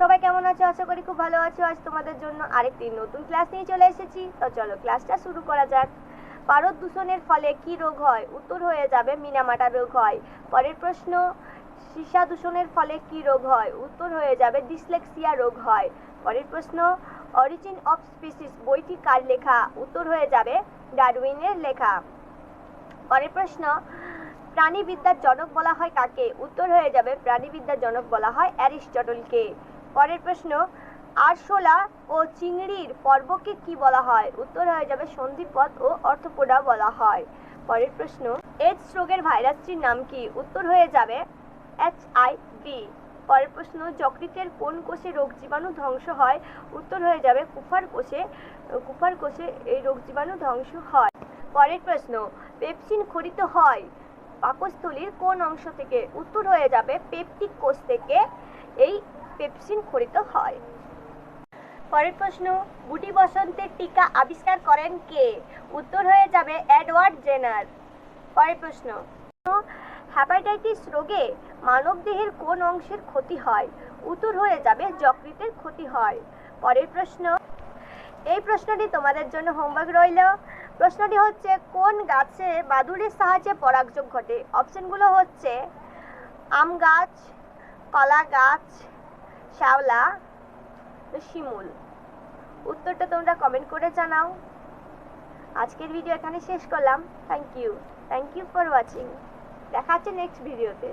সবাই কেমন আছো? আশা করি খুব ভালো আছো। আজ তোমাদের জন্য আরেকটি নতুন ক্লাস নিয়ে চলে এসেছি। তো চলো ক্লাসটা শুরু করা যাক। পারদ দূষণের ফলে কি রোগ হয়? উত্তর হয়ে যাবে মিনামাটা রোগ হয়। পরের প্রশ্ন, সীসা দূষণের ফলে কি রোগ হয়? উত্তর হয়ে যাবে ডিসলেক্সিয়া রোগ হয়। পরের প্রশ্ন অরিজিন অফ স্পিসিস বইটি কার লেখা? উত্তর হয়ে যাবে ডারউইনের লেখা। পরের প্রশ্ন প্রাণীবিদ্যার জনক বলা হয় কাকে? উত্তর হয়ে যাবে প্রাণীবিদ্যার জনক বলা হয় অ্যারিস্টটলকে। পরের প্রশ্ন, আরশোলা ও চিংড়ির পর্বকে কি বলা হয়? উত্তর হয়ে যাবে সন্ধিপদ ও অর্থপোডা বলা হয়। পরের প্রশ্ন এইডস রোগের ভাইরাসটির নাম কি? উত্তর হয়ে যাবে এইচ আই ভি পরের প্রশ্ন, যকৃতের কোন কোষে রোগ জীবাণু ধ্বংস হয়? উত্তর হয়ে যাবে কুফার কোষে কুফার কোষে এই রোগ জীবাণু ধ্বংস হয়। পরের প্রশ্ন, পেপসিন খরিত হয় পাকস্থলীর কোন অংশ থেকে? উত্তর হয়ে যাবে পেপটিক কোষ থেকে। এই পেপসিন খরিত হয়। পরের প্রশ্ন গুটি বসন্তের টিকা আবিষ্কার করেন কে? উত্তর হয়ে যাবে এডওয়ার্ড জেনার। পরের প্রশ্ন, হ্যাপাটাইটিস রোগে মানবদেহের কোন অংশের ক্ষতি হয়? উত্তর হয়ে যাবে যকৃতের ক্ষতি হয়। পরের প্রশ্ন, এই প্রশ্নটি তোমাদের জন্য হোমওয়ার্ক রইল। প্রশ্নটি হচ্ছে, কোন গাছে বাদুড়ের সাহায্যে পরাগযোগ ঘটে? অপশনগুলো হচ্ছে, আম গাছ, কলা গাছ শ্যাওলা শিমুল? উত্তরটা তোমরা কমেন্ট করে জানাও। আজকের ভিডিও এখানে শেষ করলাম। Thank you thank you for watching দেখা হচ্ছে নেক্সট ভিডিওতে